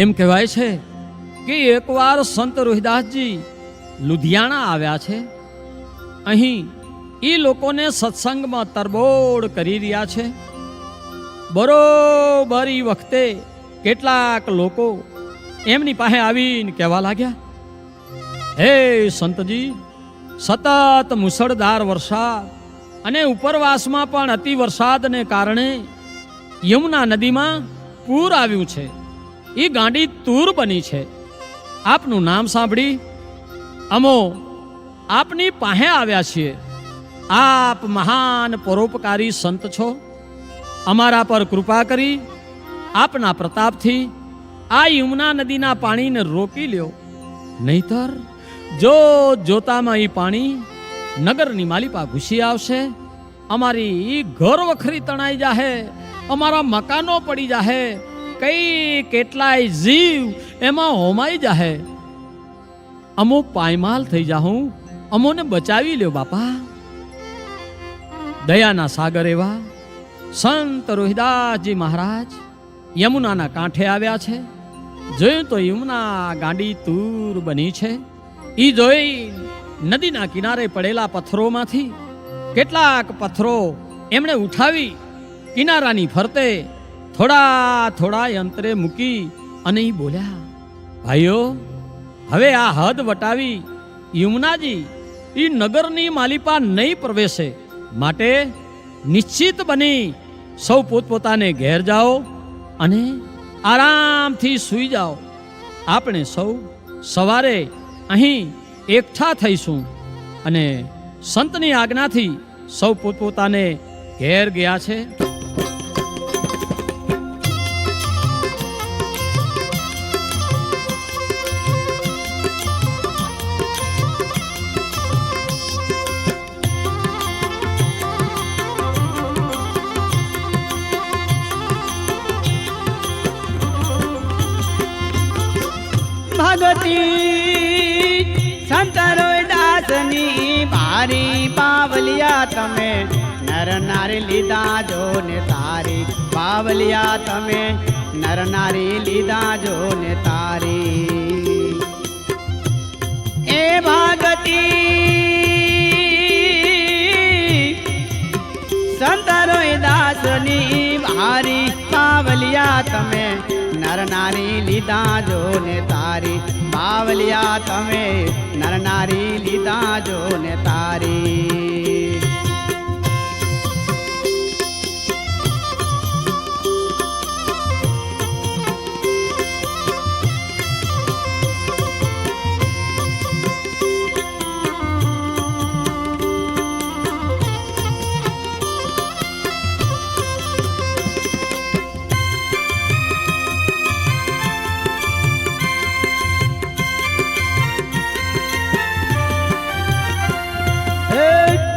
એમ કહેવાય છે કે એકવાર સંત રોહિદાસજી લુધિયાણા આવ્યા છે, અહીં એ લોકોને સત્સંગમાં તરબોળ કરી રહ્યા છે. બરોબર એ વખતે કેટલાક લોકો એમની પાસે આવીને કહેવા લાગ્યા, હે સંતજી, સતત મુસળધાર વરસાદ અને ઉપરવાસમાં પણ અતિ વરસાદને કારણે યમુના નદીમાં પૂર આવ્યું છે. એ ગાંડી તૂર બની છે. આપનું નામ સાંભળી. અમો, આપની પાસે આવ્યા છીએ. આપ મહાન પરોપકારી સંત છો. અમારા પર કૃપા કરી, આપના પ્રતાપથી આ યમુના નદીના પાણીને રોકી લ્યો. નહીતર, જો જોતામાં એ પાણી નગરની માલિપા ઘૂસી આવશે, અમારી ઘર વખરી તણાઈ જાહે, અમારા મકાનો પડી જાહે કઈ કેટલાય જીવ એમાં હોમાઈ જાહે. અમો પાયમાલ થઈ જાહું. અમોને બચાવી લ્યો બાપા. દયાના સાગર એવા. સંત રોહિદાસજી મહારાજ યમુનાના કાંઠે આવ્યા છે. જોયું તો યમુના ગાંડી તૂર બની છે. એ જોઈ નદીના કિનારે પડેલા પથ્થરોમાંથી કેટલાક પથ્થરો એમણે ઉઠાવી કિનારાની ફરતે થોડા થોડા યંત્રે મૂકી અને બોલ્યા, ભાઈઓ, હવે આ હદ વટાવી યમુનાજી એ નગરની માલિપા નહીં પ્રવેશે. માટે નિશ્ચિત બની સૌ પોતપોતાને ઘેર જાઓ અને આરામથી સૂઈ જાઓ. આપણે સૌ સવારે અહીં એકઠા થઈશું અને સંતની આજ્ઞાથી સૌ પોતપોતાને ઘેર ગયા છે. ભારી પાવલિયા તમે નર નારી લીધા જો ને તારી. પાવલિયા તમે નર નારી લીધા જો ને તારી. એ ભાગતી સંત રોહિદાસની ભારી બાવલિયા તમે નર નારી લીધા જો ને તારી. બાવલિયા તમે નર નારી લીધા જો ને તારી.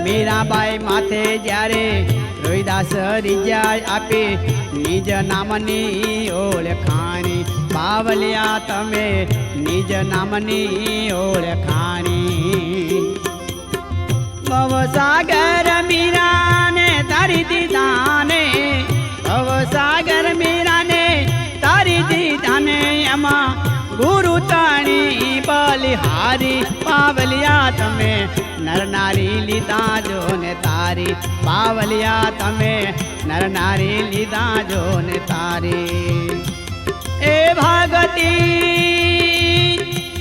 મીરાબાઈ માથે જ્યારે રોહિદાસ રીજા આપે, નિજ નામની ઓળખાણી બાવલિયા તમે નિજ નામની ઓળખાણી ભવસાગર મીરાને તારી દીધાને ભવસાગર મીરાને તારી દીદાને, એમાં ગુરુ તાણી બલિહારી. પાવલિયા તમે નરનારી લીધા જો ને તારી. પાવલિયા તમે નરનારી લીધા જો ને તારી. એ ભાગતી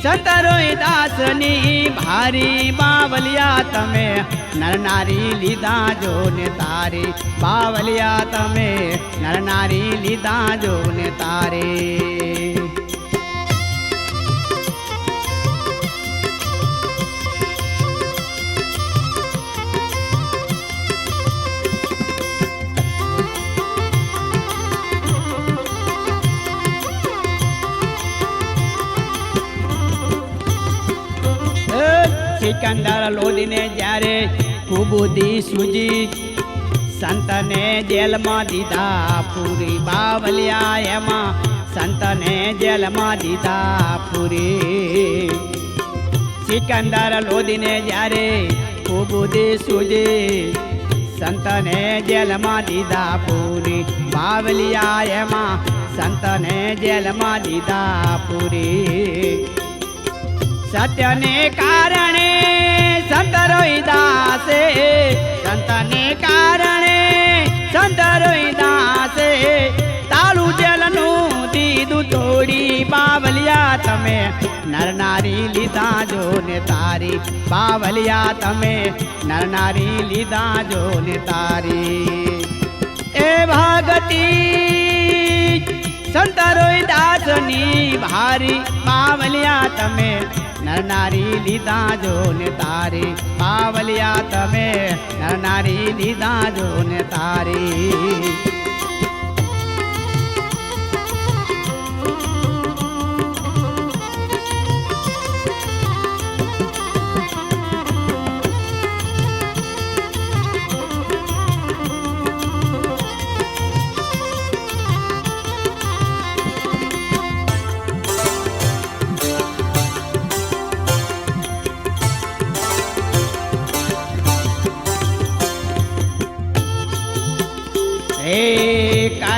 સતરોય દાસની ભારી બાવલિયા તમે નરનારી લીધા જો ને તારી. બાવલિયા તમે નરનારી લીધા જો ને તારી. સિકંદર લોડીને જ્યારે કુબુદી સૂજી, સંતને જેલમાં દીધા, પૂરી બાવલિયા એમાં સંતને જેલમાં દીધા, પૂરી. સિકંદર લોદીને જ્યારે કુબુદી સૂજી, સંતને જેલમાં દીધા, પૂરી બાવલિયા એમાં સંતને જેલમાં દીધા, પૂરી. સત્યને કારણે સંત રોહિદાસે સંતને કારણે સંત રોહિદાસે તાળું જલનું દીધું તોડી બાવલિયા તમે. નરનારી લીધા જો ને તારી. બાવલિયા તમે. નરનારી લીધા જો ને તારી. એ ભાગતી સંત રોહિદાસની ભારી પાવલિયા તમે નરનારી લીધા જો ને તારી પાવલિયા તમે નરનારી લીધા જો ને તારી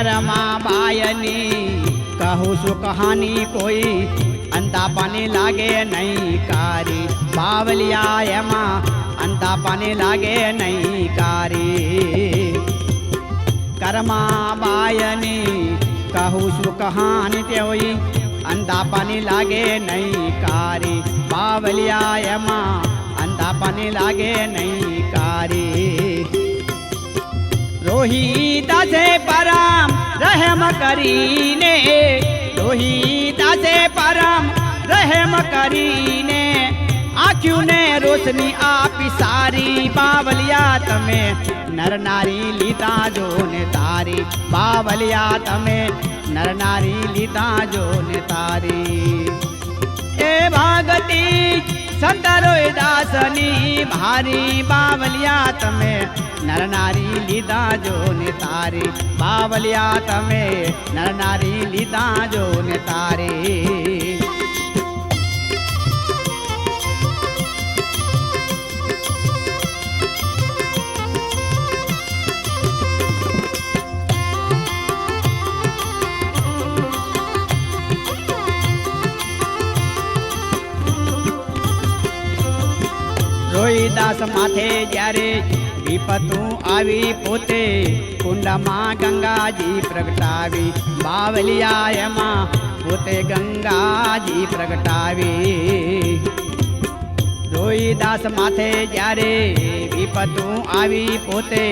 કરમા બાયની કહું છું કહાની કોઈ અંતાપાને લાગે નહીં કારી. બાવલિયા એમાં અંતાપાને લાગે નહીં કારી. કરમા બાયની કહું છું કહાની તેઓઈ અંતાપાને લાગે નહીં કારી. બાવલિયા એમાં અંતાપાને લાગે નહીં કારી. રોહિદાસે પરમ રહેમ કરીને રોહિદાસે પરમ રહેમ કરીને આંખ્યુંને રોશની આપી સારી બાવલિયા તમે. નર નારી લીધા જો ને તારી બાવલિયા તમે. નર નારી લીધા જો ને તારી. એ ભાગતી સંત રોહિદાસની ભારી બાવલિયા તમે નરનારી લીધા જો ને તારી. બાવલિયા તમે નરનારી લીધા જો ને તારી. રોહિદાસ માથે જ્યારે વિપતું આવી પોતે કુંડમાં ગંગાજી પ્રગટાવી, બાવલિયા એમાં પોતે ગંગાજી પ્રગટાવી. રોહિદાસ માથે જ્યારે વિપતું આવી પોતે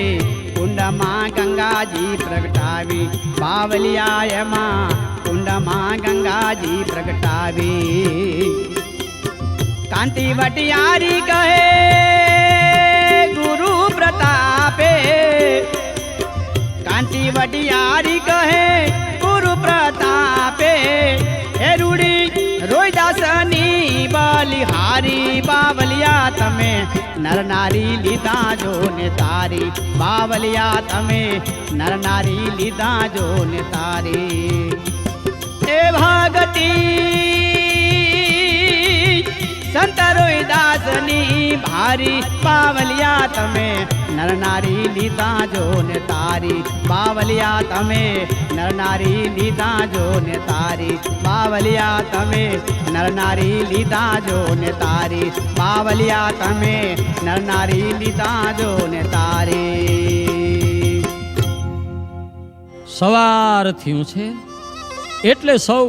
કુંડમાં ગંગાજી પ્રગટાવી, બાવલિયા એમાં કુંડમાં ગંગાજી પ્રગટાવી. કાંતિ વટિયારી કહે કાંતિ વટિયારી કહે, ગુરુ પ્રતાપે, હે રૂડી રોઈદાસની બલિહારી બાવલિયા તમે નરનારી લીધા જો ને તારી, બાવલિયા તમે નરનારી લીધા જો ને તારી. એ ભાગતી સંત રોહિદાસની ભારી પાવલિયા તમે નર નારી લીધા જો ને તારી. પાવલિયા તમે નર નારી લીધા જો ને તારી. પાવલિયા તમે નર નારી લીધા જો ને તારી. પાવલિયા તમે નર નારી લીધા જો ને તારી. સવાર થયું છે. એટલે સૌ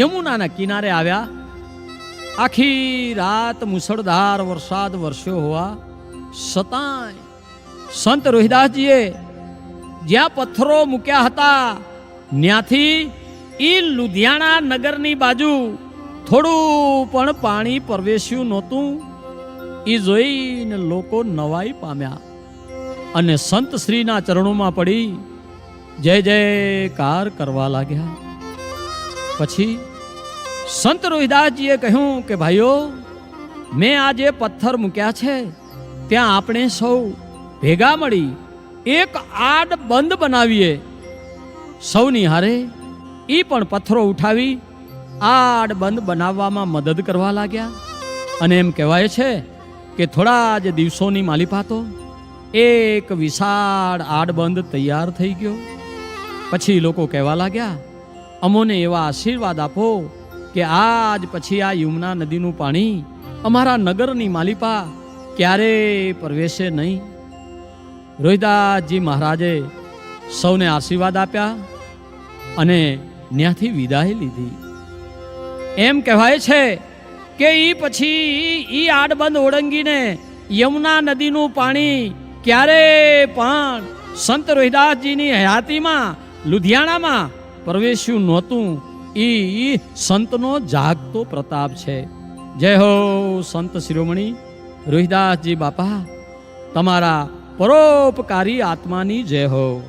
યમુનાના કિનારે આવ્યા. આખી રાત મુસળધાર વરસાદ વરસ્યો હોવા છતાંય સંત રોહિદાસજીએ જ્યાં પથ્થરો મૂક્યા હતા ત્યાંથી એ લુધિયાણા નગરની બાજુ થોડું પણ પાણી પ્રવેશ્યું નહોતું. એ જોઈને લોકો નવાઈ પામ્યા અને સંત શ્રીના ચરણોમાં પડી જય જયકાર કરવા લાગ્યા. પછી સંત રોહિદાસજીએ કહ્યું કે, ભાઈઓ, મેં આ જે પથ્થર મૂક્યા છે. ત્યાં આપણે સૌ ભેગા મળી એક આડ બંધ બનાવીએ. સૌની હારે એ પણ પથ્થરો ઉઠાવી આડ બંધ બનાવવામાં મદદ કરવા લાગ્યા. અને એમ કહેવાય છે કે, થોડા જ દિવસોની માલિપાતો, એક વિશાળ આડબંધ તૈયાર થઈ ગયો. પછી લોકો કહેવા લાગ્યા, અમોને એવા આશીર્વાદ આપો કે આજ પછી આ યમુના નદીનું પાણી અમારા નગરની માલિપા ક્યારે પ્રવેશે નહીં? રોહિદાસજી મહારાજે સૌને આશીર્વાદ આપ્યા અને ત્યાંથી વિદાય લીધી. એમ કહેવાય છે કે એ પછી એ આડબંધ ઓળંગીને યમુના નદીનું પાણી ક્યારે પણ સંત રોહિદાસજીની હયાતીમાં, લુધિયાણામાં પ્રવેશ્યું નહોતું. ઈ સંતનો જાગતો પ્રતાપ છે. જય હો સંત શિરોમણી. રોહિદાસજી બાપા, તમારા પરોપકારી આત્માની જય હો.